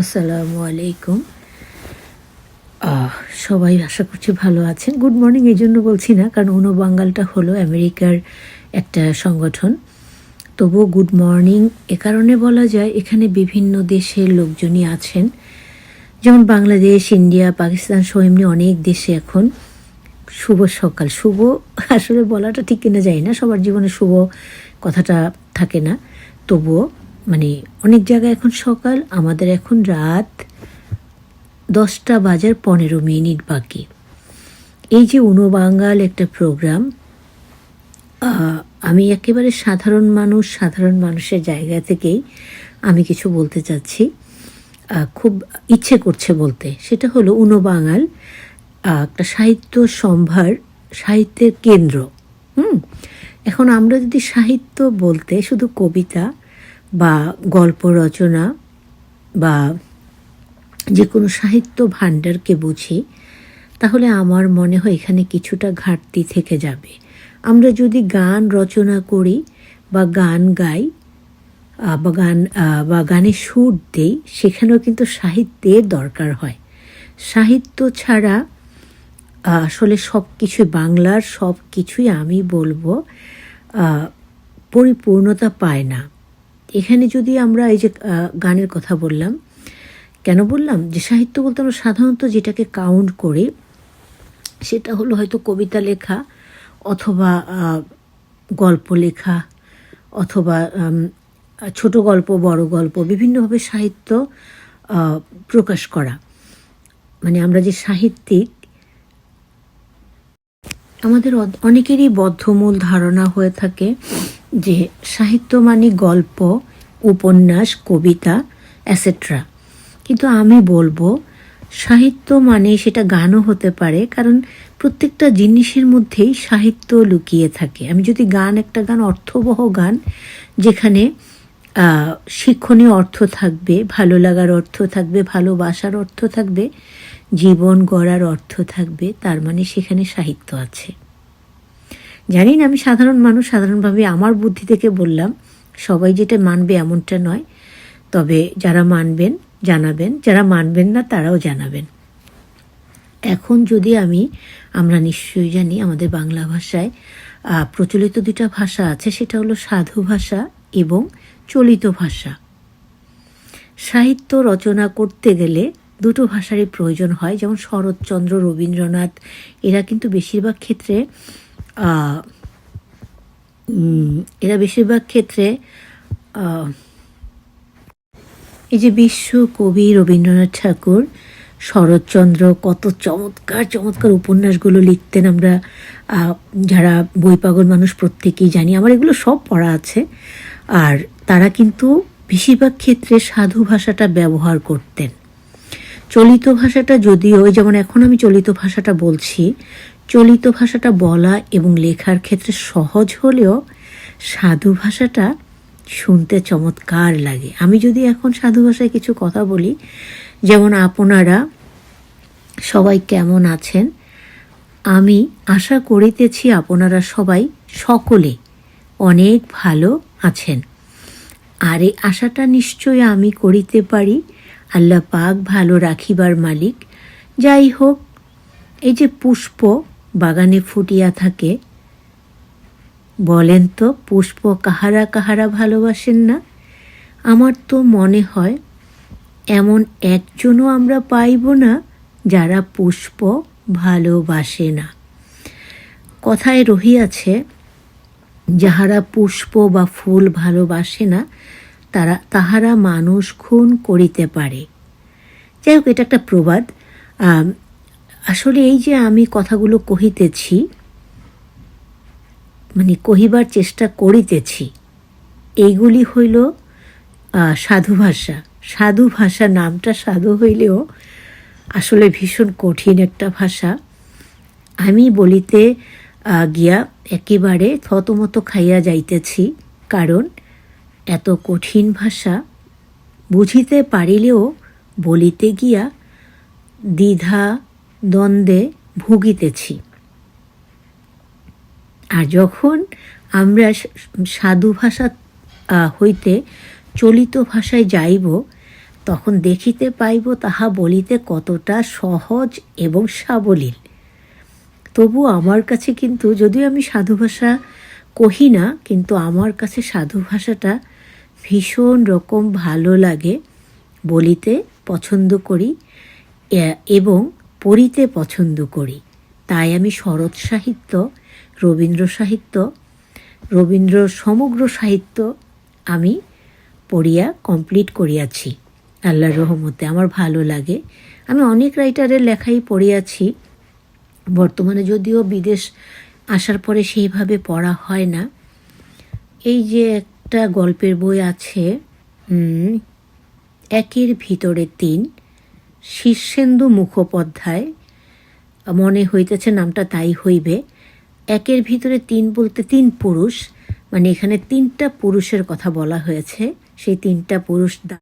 আসসালামু আলাইকুম। সবাই আশা করছি ভালো আছেন। গুড মর্নিং এই জন্য বলছি না, কারণ উনো বাঙ্গালটা হলো আমেরিকার একটা সংগঠন। তবুও গুড মর্নিং এ কারণে বলা যায়, এখানে বিভিন্ন দেশের লোকজনই আছেন। যেমন বাংলাদেশ, ইন্ডিয়া, পাকিস্তান সহ এমনি অনেক দেশে এখন শুভ সকাল। শুভ আসলে বলাটা ঠিক কিনা যায় না, সবার জীবনে শুভ কথাটা থাকে না। তবুও মানে অনেক জায়গায় এখন সকাল, আমাদের এখন রাত দশটা বাজার পনেরো মিনিট বাকি। এই যে উনো বাঙ্গাল একটা প্রোগ্রাম আমি একেবারে সাধারণ মানুষ, সাধারণ মানুষের জায়গা থেকেই আমি কিছু বলতে চাচ্ছি। খুব ইচ্ছে করছে বলতে। সেটা হলো উনো বাঙাল একটা সাহিত্য সম্ভার, সাহিত্যের কেন্দ্র। হুম? এখন আমরা যদি সাহিত্য বলতে, শুধু কবিতা বা গল্প রচনা বা যে কোনো সাহিত্য ভাণ্ডারকে বুঝি, তাহলে আমার মনে হয় এখানে কিছুটা ঘাটতি থেকে যাবে। আমরা যদি গান রচনা করি বা গান গাই বা গান বা গানে সুর দিই, সেখানেও কিন্তু সাহিত্যের দরকার হয়। সাহিত্য ছাড়া আসলে সব কিছুই বাংলার সব কিছুই আমি বলব পরিপূর্ণতা পায় না। এখানে যদি আমরা এই যে গানের কথা বললাম, কেন বললাম? যে সাহিত্য বলতে আমরা সাধারণত যেটাকে কাউন্ট করি, সেটা হলো হয়তো কবিতা লেখা অথবা গল্প লেখা অথবা ছোট গল্প, বড় গল্প, বিভিন্নভাবে সাহিত্য প্রকাশ করা। মানে আমরা যে সাহিত্যিক আমাদের অনেকেরই বদ্ধমূল ধারণা হয়ে থাকে যে সাহিত্য মানে গল্প, উপন্যাস, কবিতা অ্যাসেট্রা কিন্তু আমি বলব, সাহিত্য মানে সেটা গানও হতে পারে, কারণ প্রত্যেকটা জিনিসের মধ্যেই সাহিত্য লুকিয়ে থাকে। আমি যদি গান, একটা গান, অর্থবহ গান, যেখানে শিক্ষণীয় অর্থ থাকবে, ভালো লাগার অর্থ থাকবে, ভালোবাসার অর্থ থাকবে, জীবন গড়ার অর্থ থাকবে, তার মানে সেখানে সাহিত্য আছে। জানি না, আমি সাধারণ মানুষ, সাধারণভাবে আমার বুদ্ধি থেকে বললাম, সবাই যেটা মানবে এমনটা নয়, তবে যারা মানবেন, জানাবেন, যারা মানবেন না, তারাও জানাবেন। এখন যদি আমি, আমরা নিশ্চয়ই জানি আমাদের বাংলা ভাষায় প্রচলিত দুটা ভাষা আছে, সেটা হলো সাধু ভাষা এবং চলিত ভাষা। সাহিত্য রচনা করতে গেলে দুটো ভাষারই প্রয়োজন হয়, যেমন শরৎচন্দ্র, রবীন্দ্রনাথ, এরা কিন্তু বেশিরভাগ ক্ষেত্রে এরা বেশিরভাগ ক্ষেত্রে এই যে বিশ্ব কবি রবীন্দ্রনাথ ঠাকুর, শরৎচন্দ্র কত চমৎকার চমৎকার উপন্যাসগুলো লিখতেন আমরা যারা বই পাগল মানুষ প্রত্যেকেই জানি। আমার এগুলো সব পড়া আছে। আর তারা কিন্তু বেশিরভাগ ক্ষেত্রে সাধু ভাষাটা ব্যবহার করতেন। চলিত ভাষাটা যদিও যেমন এখন আমি চলিত ভাষাটা বলছি, চলিত ভাষাটা বলা এবং লেখার ক্ষেত্রে সহজ হলেও সাধু ভাষাটা শুনতে চমৎকার লাগে। আমি যদি এখন সাধু ভাষায় কিছু কথা বলি, যেমন আপনারা সবাই কেমন আছেন? আমি আশা করিতেছি আপনারা সবাই সকলে অনেক ভালো আছেন। আর এই আশাটা নিশ্চয় আমি করিতে পারি, আল্লাহ পাক ভালো রাখিবার মালিক। যাই হোক, এই যে পুষ্প বাগানে ফুটিয়া থাকে, বলেন তো পুষ্প কাহারা কাহারা ভালোবাসেন না? আমার তো মনে হয়, এমন একজনও আমরা পাইব না যারা পুষ্প ভালোবাসে না। কথায় রহিয়াছে যাহারা পুষ্প বা ফুল ভালোবাসে না, তারা, তাহারা মানুষ খুন করিতে পারে। যাই হোক এটা একটা প্রবাদ। আসলে এই যে আমি কথাগুলো কহিতেছি মানে কহিবার চেষ্টা করিতেছি, এইগুলি হইল সাধু ভাষা। সাধু ভাষা নামটা সাধু হইলেও আসলে ভীষণ কঠিন একটা ভাষা। আমি বলিতে গিয়া একেবারে থতমত খাইয়া যাইতেছি, কারণ এত কঠিন ভাষা বুঝিতে পারিলেও বলিতে গিয়া দ্বিধা দ্বন্দ্বে ভুগিতেছি। আর যখন আমরা সাধু ভাষা হইতে চলিত ভাষায় যাইব, তখন দেখিতে পাইব তাহা বলিতে কতটা সহজ এবং সাবলীল। তবু আমার কাছে কিন্তু, যদিও আমি সাধু ভাষা কহি না, কিন্তু আমার কাছে সাধু ভাষাটা ভীষণ রকম ভালো লাগে, বলিতে পছন্দ করি এবং পড়িতে পছন্দ করি। তাই আমি শরৎ সাহিত্য, রবীন্দ্র সাহিত্য, রবীন্দ্র সমগ্র সাহিত্য আমি পড়িয়া কমপ্লিট করিয়াছি। আল্লাহর রহমতে আমার ভালো লাগে। আমি অনেক রাইটারের লেখাই পড়িয়াছি। বর্তমানে যদিও বিদেশ আসার পরে সেইভাবে পড়া হয় না। এই যে একটা গল্পের বই আছে একের ভিতরে তিন, শীর্ষেন্দু মুখোপাধ্যায়, মনে হইতেছে নামটা তাই হইবে, একের ভিতরে তিন বলতে তিন পুরুষ মানে এখানে তিনটা পুরুষের কথা বলা হয়েছে, সেই তিনটা পুরুষ